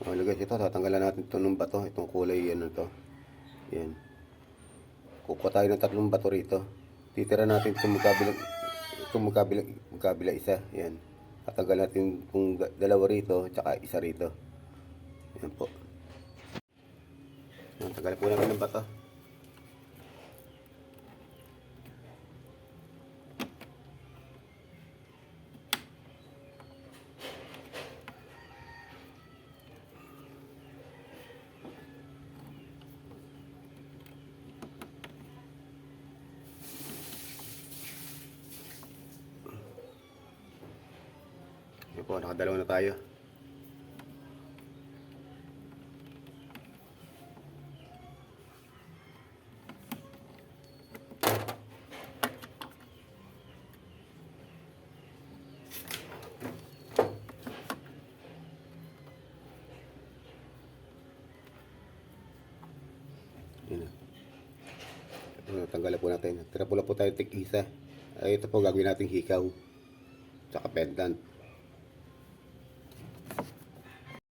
Okay guys, ito tatanggalan natin ito ng bato. Itong kulay yan to. Yan. Kukuha tayo ng tatlong bato rito. Titira natin itong magkabilang itong magkabilang, magkabila isa. Yan. Tatanggal natin kung dalawa rito, tsaka isa rito. Yan po. Yan, tanggal po natin ng bato. Yan po, nakadalawa na tayo. Yan na. Tanggalan po natin. Tira po lang po tayo tig isa. Ay, ito po gagawin natin hikaw. Tsaka pendant.